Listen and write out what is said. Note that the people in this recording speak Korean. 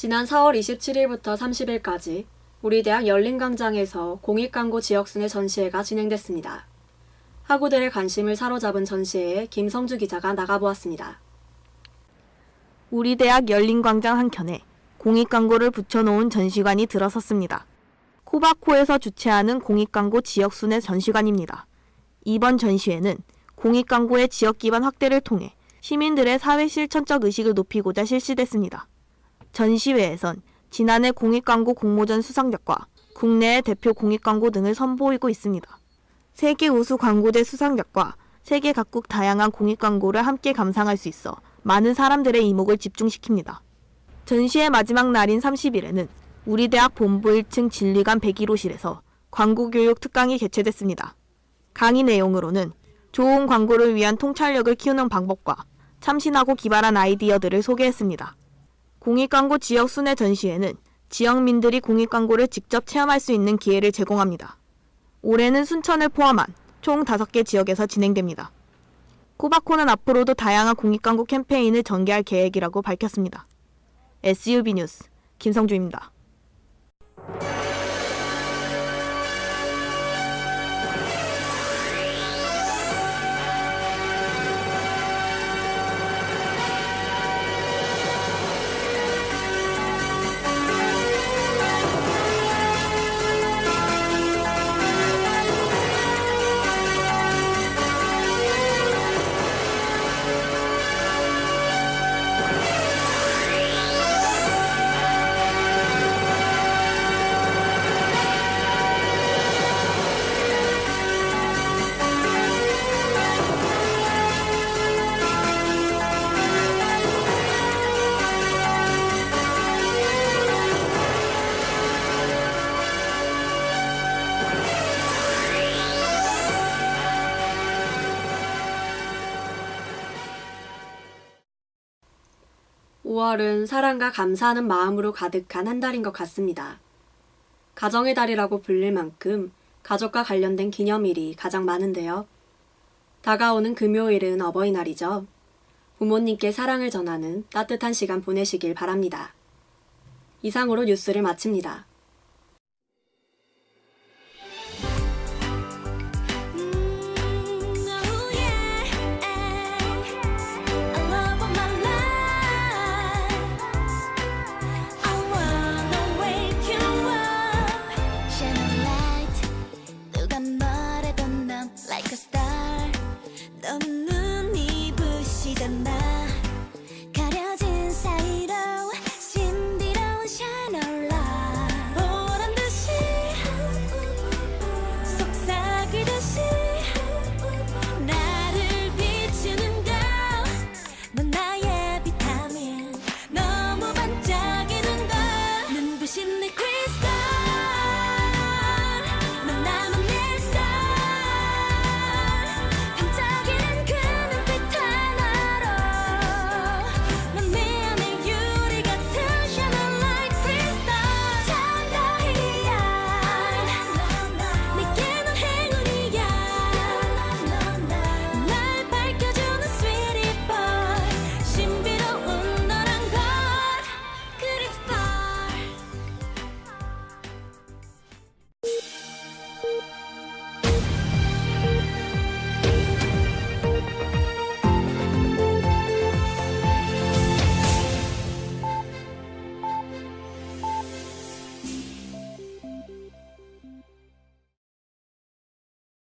지난 4월 27일부터 30일까지 우리 대학 열린광장에서 공익광고 지역순회 전시회가 진행됐습니다. 학우들의 관심을 사로잡은 전시회에 김성주 기자가 나가보았습니다. 우리 대학 열린광장 한켠에 공익광고를 붙여놓은 전시관이 들어섰습니다. 코바코에서 주최하는 공익광고 지역순회 전시관입니다. 이번 전시회는 공익광고의 지역 기반 확대를 통해 시민들의 사회 실천적 의식을 높이고자 실시됐습니다. 전시회에선 지난해 공익광고 공모전 수상작과 국내의 대표 공익광고 등을 선보이고 있습니다. 세계 우수 광고제 수상작과 세계 각국 다양한 공익광고를 함께 감상할 수 있어 많은 사람들의 이목을 집중시킵니다. 전시의 마지막 날인 30일에는 우리 대학 본부 1층 진리관 101호실에서 광고교육 특강이 개최됐습니다. 강의 내용으로는 좋은 광고를 위한 통찰력을 키우는 방법과 참신하고 기발한 아이디어들을 소개했습니다. 공익광고 지역 순회 전시회는 지역민들이 공익광고를 직접 체험할 수 있는 기회를 제공합니다. 올해는 순천을 포함한 총 5개 지역에서 진행됩니다. 코바코는 앞으로도 다양한 공익광고 캠페인을 전개할 계획이라고 밝혔습니다. SUB 뉴스 김성주입니다. 오월은 사랑과 감사하는 마음으로 가득한 한 달인 것 같습니다. 가정의 달이라고 불릴 만큼 가족과 관련된 기념일이 가장 많은데요. 다가오는 금요일은 어버이날이죠. 부모님께 사랑을 전하는 따뜻한 시간 보내시길 바랍니다. 이상으로 뉴스를 마칩니다.